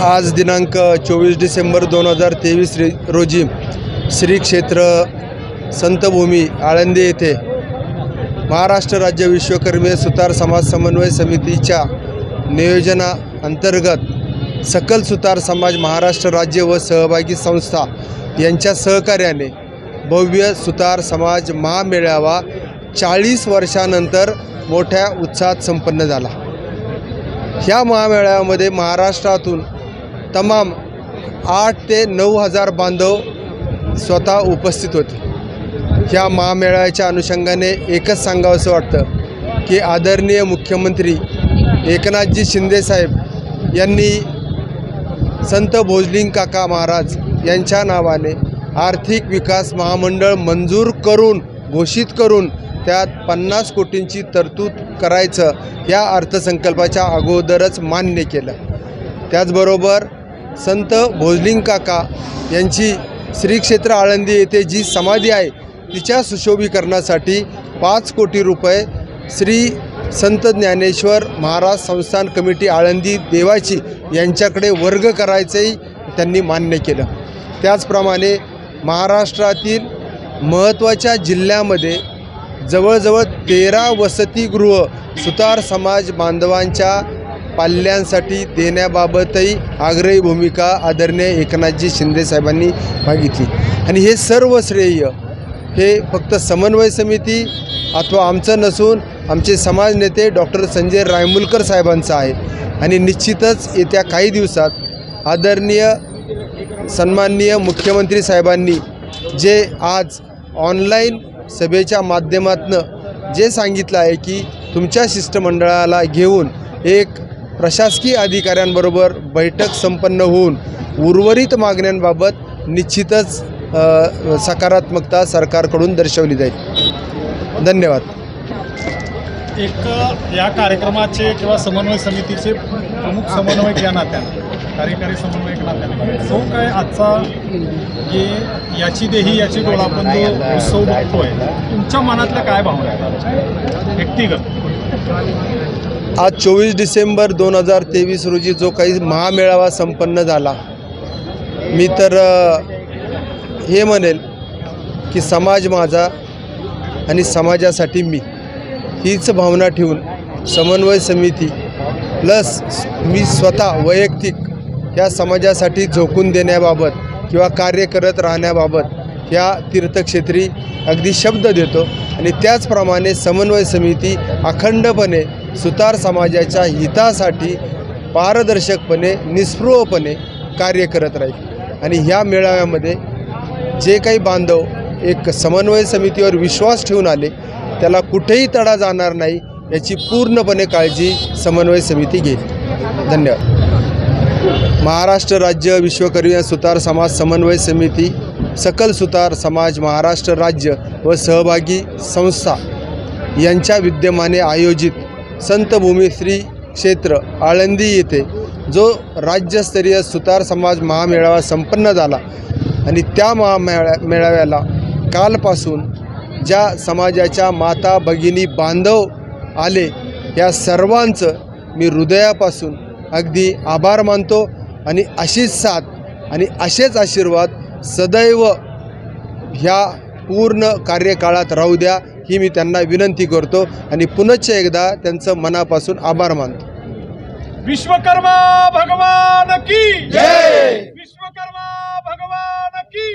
आज दिनांक चोवीस डिसेंबर दोन हजार तेवीस रोजी श्री क्षेत्र संतभूमी आळंदी येथे महाराष्ट्र राज्य विश्वकर्मी सुतार समाज समन्वय समितीच्या नियोजना अंतर्गत सकल सुतार समाज महाराष्ट्र राज्य व सहभागी संस्था यांच्या सहकार्याने भव्य सुतार समाज महामेळावा चाळीस वर्षानंतर मोठ्या उत्साहात संपन्न झाला. ह्या महामेळाव्यामध्ये महाराष्ट्रातून तमाम आठ ते नऊ हजार बांधव स्वतः उपस्थित होते. ह्या महामेळाव्याच्या अनुषंगाने एकच सांगावंसं वाटतं की आदरणीय मुख्यमंत्री एकनाथजी शिंदेसाहेब यांनी संत भोजलिंग काका महाराज यांच्या नावाने आर्थिक विकास महामंडळ मंजूर करून घोषित करून त्यात पन्नास कोटींची तरतूद करायचं या अर्थसंकल्पाच्या अगोदरच मान्य केलं. त्याचबरोबर संत भोजलिंग काका यांची श्री क्षेत्र आळंदी येथे जी समाधी आहे तिच्या सुशोभीकरणासाठी पाच कोटी रुपये श्री संत ज्ञानेश्वर महाराज संस्थान कमिटी आळंदी देवाची यांच्याकडे वर्ग करायचंही त्यांनी मान्य केलं. त्याचप्रमाणे महाराष्ट्रातील महत्त्वाच्या जिल्ह्यामध्ये जवळजवळ तेरा वसतिगृह सुतार समाज बांधवांच्या पाल्यांसाठी देण्याबाबतही आग्रही भूमिका आदरणीय एकनाथजी शिंदेसाहेबांनी मागितली. आणि हे सर्व श्रेय हे फक्त समन्वय समिती अथवा आमचं नसून आमचे समाज नेते डॉक्टर संजय रायमुलकर साहेबांचं आहे. आणि निश्चितच येत्या काही दिवसात आदरणीय सन्माननीय मुख्यमंत्री साहेबांनी जे आज ऑनलाईन सभेच्या माध्यमातनं जे सांगितलं आहे की तुमच्या शिष्टमंडळाला घेऊन एक प्रशासकीय अधिकाऱ्यांबरोबर बैठक संपन्न होऊन उर्वरित मागण्यांबाबत निश्चितच सकारात्मकता सरकारकडून दर्शवली जाईल. धन्यवाद. एक या कार्यक्रमाचे किंवा समन्वय समितीचे प्रमुख समन्वयक या नात्यानं कार्यकारी समन्वयक नात्यानं. जो काय आजचा जे याची देही याची डोळा आपण जो उत्सव बघतोय. तुमच्या मनातल्या काय भावना आहेत? व्यक्तिगत. आज चोवीस डिसेंबर दोन हजार तेवीस रोजी जो काही महामेळावा संपन्न झाला मी तर हे म्हणेल की समाज माझा आणि समाजासाठी मी हीच भावना ठेवून समन्वय समिती प्लस मी स्वतः वैयक्तिक या समाजासाठी झोकून देण्याबाबत किंवा कार्य करत राहण्याबाबत या तीर्थक्षेत्री अगदी शब्द देतो. आणि त्याचप्रमाणे समन्वय समिती अखंडपणे सुतार समाजाच्या हितासाठी पारदर्शकपणे निस्पृहपणे कार्य करत राहील. आणि ह्या मेळाव्यामध्ये जे काही बांधव एक समन्वय समितीवर विश्वास ठेवून आले त्याला कुठेही तडा जाणार नाही याची पूर्णपणे काळजी समन्वय समिती घेईल. धन्यवाद. महाराष्ट्र राज्य विश्वकर्मी सुतार समाज समन्वय समिती सकल सुतार समाज महाराष्ट्र राज्य व सहभागी संस्था यांच्या विद्यमाने आयोजित संतभूमी श्री क्षेत्र आळंदी येथे जो राज्यस्तरीय सुतार समाज महामेळावा संपन्न झाला आणि त्या महामेळा मेळाव्याला कालपासून ज्या समाजाच्या माता भगिनी बांधव आले या सर्वांचं मी हृदयापासून अगदी आभार मानतो आणि अशीच साथ आणि असेच आशीर्वाद सदैव ह्या पूर्ण कार्यकाळात राहू द्या ही मी त्यांना विनंती करतो आणि पुनश्च एकदा त्यांचं मनापासून आभार मानतो. विश्वकर्मा भगवान की विश्वकर्मा भगवान की